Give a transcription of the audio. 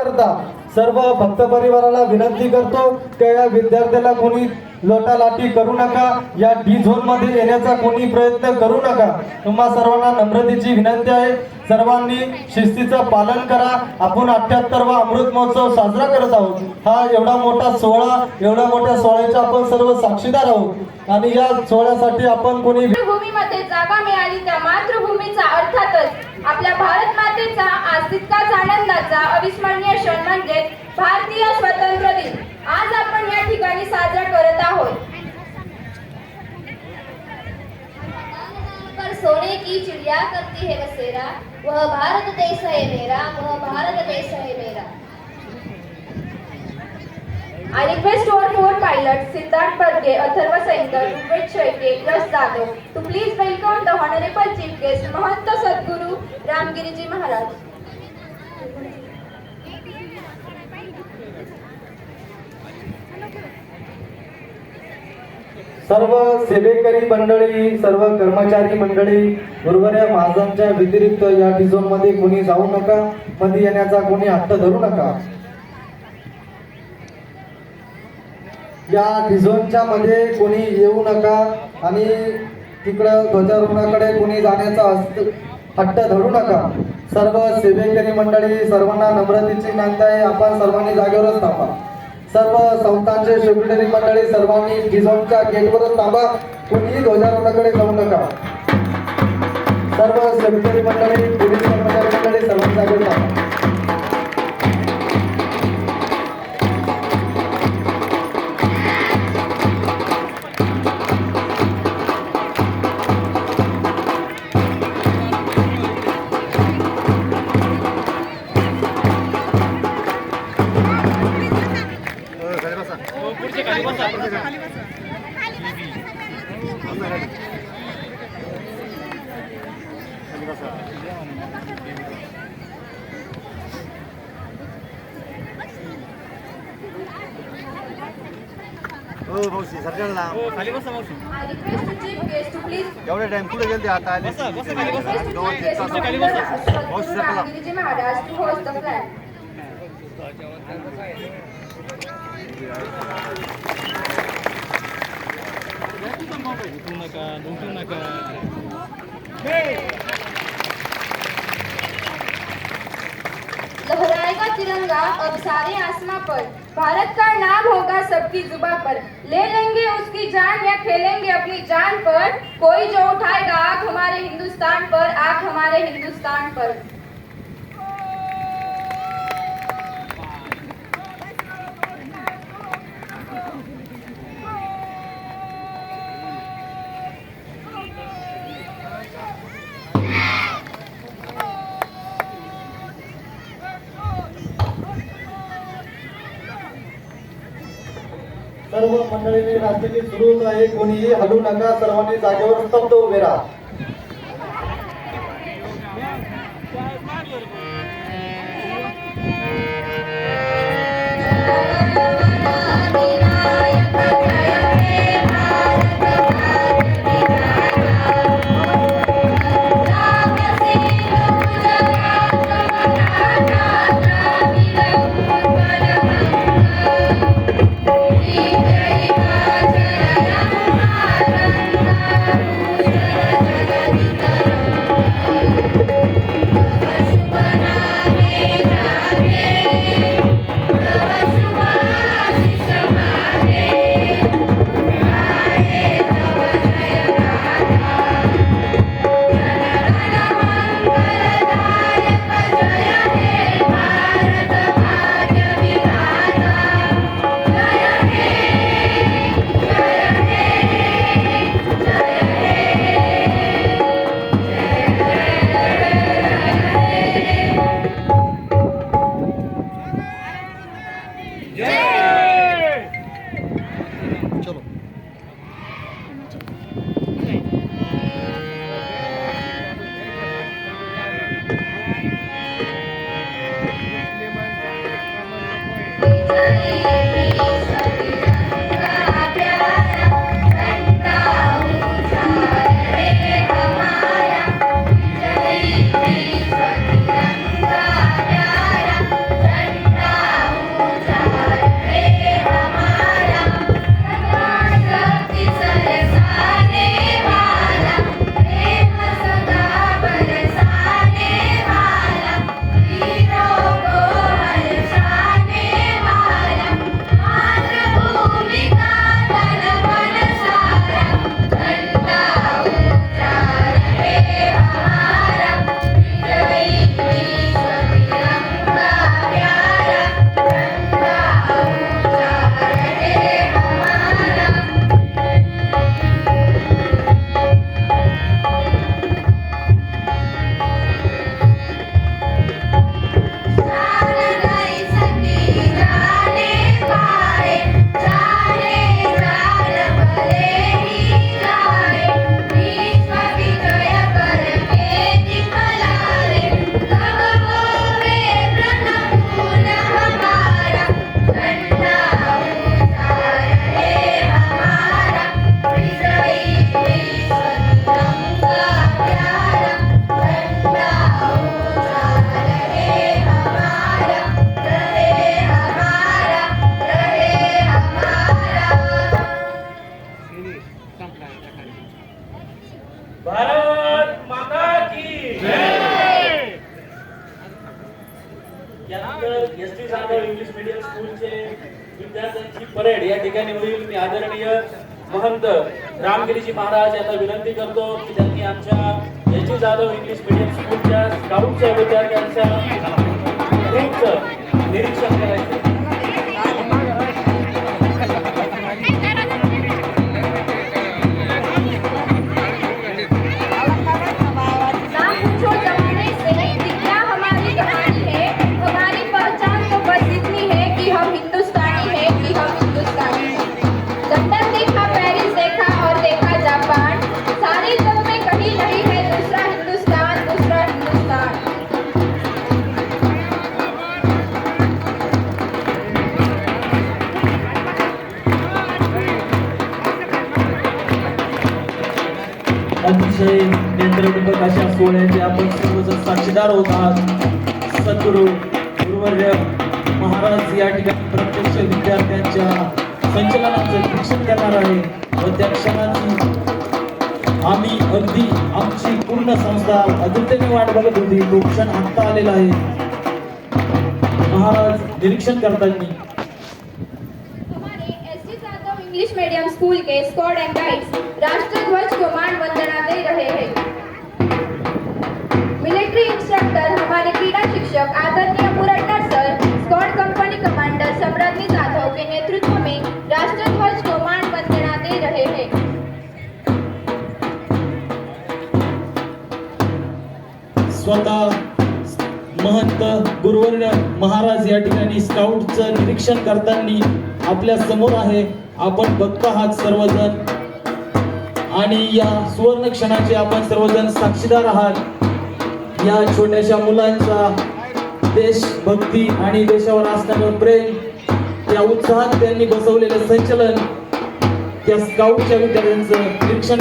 करता सर्व भक्त परिवाराला विनंती करतो की या विद्यार्थ्याला कोणी लोटालाटी करू नका या डी झोनमध्ये येण्याचा कोणी प्रयत्न करू नका. तुम्हा सर्वांना नम्रतेची विनंती आहे. सर्वांनी शिस्तीचं पालन करा. आपण अठ्याहत्तरवा अमृत महोत्सव साजरा करत आहोत. हा एवढा मोठा सोहळा एवढ्या मोठ्या सोहळ्याच्या आपण सर्व साक्षीदार आहोत. आणि या सोहळ्यासाठी आपण कोणी मातृभूमीमध्ये जागा मिळाली त्या मातृभूमीचा अर्थातच आपल्या भारत मातेचा आज तितकाच आनंदाचा अविस्मरणीय क्षण म्हणजे भारतीय स्वतंत्र दिन. आज आपण या ठिकाणी साजरा करत आहोत. पर सोने की चिड़िया करती है बसेरा वह भारत देश है मेरा वह भारत देश है मेरा। I request our four pilots, Siddharth Padge, Atharva Sankar, Rupet Shaike, Yash Dado, to please welcome the Honorable Chief Guest, Mahanta Sadguru Ramgiriji Maharaj. सर्व सेवेकरी मंडळी सर्व कर्मचारी मंडळी गुरुवाऱ्या महाजनच्या व्यतिरिक्त या डिझोनमध्ये कोणी जाऊ नका मध्ये येण्याचा कोणी हट्ट धरू नका या डिझोनच्या मध्ये कोणी येऊ नका आणि तिकडं ध्वजारोहणाकडे कोणी जाण्याचा हस्त- हट्ट धरू नका. सर्व सेवेकरी मंडळी सर्वांना नम्रतेची विनंती आहे आपण सर्वांनी जागेवरच थांबा. सर्व संस्थांचे सेक्रेटरी मंडळी सर्वांनी डिझोनच्या गेटवरच थांबा. कोणीही ध्वजारोहणाकडे जाऊ नका. सर्व सेक्रेटरी मंडळी पोलीस कर्मचारी मंडळी सर्वांनी जागेवर थांबा. हो मावशी सरकार ना खाली बसा मावशी. एवढे टाइम कुठे गेलते? आता आले. बसा, बसा, खाली बसा. request the तिरंगा अब सारे आसमां पर। भारत का नाम होगा सबकी जुबा पर। ले लेंगे उसकी जान या खेलेंगे अपनी जान पर। कोई जो उठाएगा आंख हमारे हिंदुस्तान पर आंख हमारे हिंदुस्तान पर। सर्व मंडळींनी राजनीती सुरू आहे. कोणीही हलू नका सर्वांनी जागेवर स्तब्ध उभे राहा. S T Jadhav English medium स्कूलचे विद्यार्थ्यांची परेड या ठिकाणी होईल. मी आदरणीय महंत रामगिरीजी महाराज यांना विनंती करतो की त्यांनी आमच्या S T Jadhav English medium स्कूलच्या स्काउटच्या विद्यार्थ्यांच्या निरीक्षण करायचं. अतिशय नेत्रदीपक अशा सोहळ्याचे आपण सर्वजण साक्षीदार होत आहात. सद्गुरू गुरुवर्य महाराज या ठिकाणी प्रत्यक्ष विद्यार्थ्यांच्या संचलनाचं शिक्षण करणार आहे व त्या क्षणाची आम्ही अगदी आमची पूर्ण संस्था अजूनतेने वाट बघत होती. तो क्षण आत्ता आलेला आहे. महाराज निरीक्षण करताना हमारे S T Jadhav English medium school K scout and guides राष्ट्र ध्वज को मान वंदना दे रहे हैं। मिलिट्री इंस्ट्रक्टर हमारे क्रीड़ा शिक्षक आदरणीय Muratta sir squad company commander Samradnyi Jadhav के नेतृत्व में राष्ट्र ध्वज को मान वंदना दे रहे हैं। स्वतः महंत गुरुवर्य महाराज या ठिकाणी स्काउटचं निरीक्षण करताना आपल्यासमोर आहे आपण बघत आहात सर्वजण. आणि या सुवर्ण क्षणाचे आपण सर्वजण साक्षीदार आहात. या छोट्याशा मुलांचा देशभक्ती आणि देशावर असणारं प्रेम त्या उत्साहात त्यांनी बसवलेलं संचलन त्या स्काउटच्या विद्यार्थ्यांचं निरीक्षण